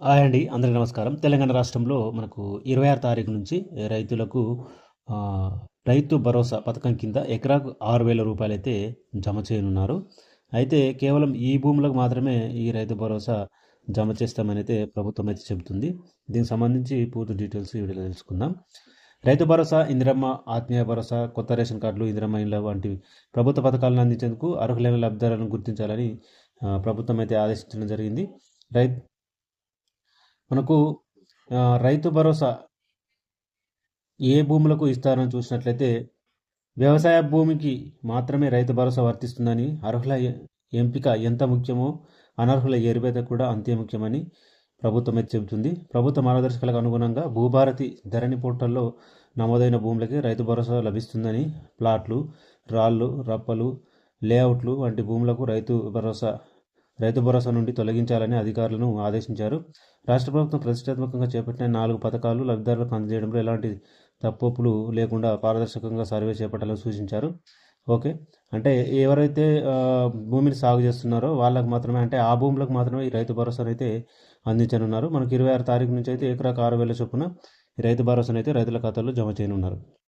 Hi అండి అందరికీ నమస్కారం. తెలంగాణ రాష్ట్రంలో మనకు ఇరవై ఆరు తారీఖు నుంచి రైతులకు రైతు భరోసా పథకం కింద ఎకరాకు ఆరు వేల రూపాయలు అయితే జమ చేయనున్నారు. అయితే కేవలం ఈ భూములకు మాత్రమే ఈ రైతు భరోసా జమ చేస్తామని అయితే ప్రభుత్వం అయితే చెబుతుంది. దీనికి సంబంధించి పూర్తి డీటెయిల్స్ ఈ వీడియోలో తెలుసుకుందాం. రైతు భరోసా ఇందిరమ్మ ఆత్మీయ భరోసా కొత్త రేషన్ కార్డులు ఇందిరమ్మ ఇండ్ల వంటి ప్రభుత్వ పథకాలను అందించేందుకు అర్హులైన లబ్ధిదారులను గుర్తించాలని ప్రభుత్వం అయితే ఆదేశించడం జరిగింది. రైతు మనకు రైతు భరోసా ఏ భూములకు ఇస్తారని చూసినట్లయితే వ్యవసాయ భూమికి మాత్రమే రైతు భరోసా వర్తిస్తుందని అర్హుల ఎంపిక ఎంత ముఖ్యమో అనర్హుల ఎరువేత కూడా అంతే ముఖ్యమని ప్రభుత్వం అయితే చెబుతుంది. ప్రభుత్వ మార్గదర్శకాలకు అనుగుణంగా భూభారతి ధరణి పోర్టల్లో నమోదైన భూములకి రైతు భరోసా లభిస్తుందని ప్లాట్లు రాళ్ళు రప్పలు లేఅవుట్లు వంటి భూములకు రైతు భరోసా రైతు భరోసా నుండి తొలగించాలని అధికారులను ఆదేశించారు. రాష్ట్ర ప్రభుత్వం ప్రతిష్టాత్మకంగా చేపట్టిన నాలుగు పథకాలు లబ్ధిదారులకు అందజేయడంలో ఎలాంటి తప్పులు లేకుండా పారదర్శకంగా సర్వే చేపట్టాలని సూచించారు. ఓకే. అంటే ఎవరైతే భూమిని సాగు చేస్తున్నారో వాళ్ళకు మాత్రమే అంటే ఆ భూములకు మాత్రమే ఈ రైతు భరోసాను అయితే అందించనున్నారు. మనకి ఇరవై ఆరు తారీఖు నుంచి అయితే ఎకరాకు ఆరు వేల చొప్పున ఈ రైతు భరోసాను అయితే రైతుల ఖాతాలో జమ చేయనున్నారు.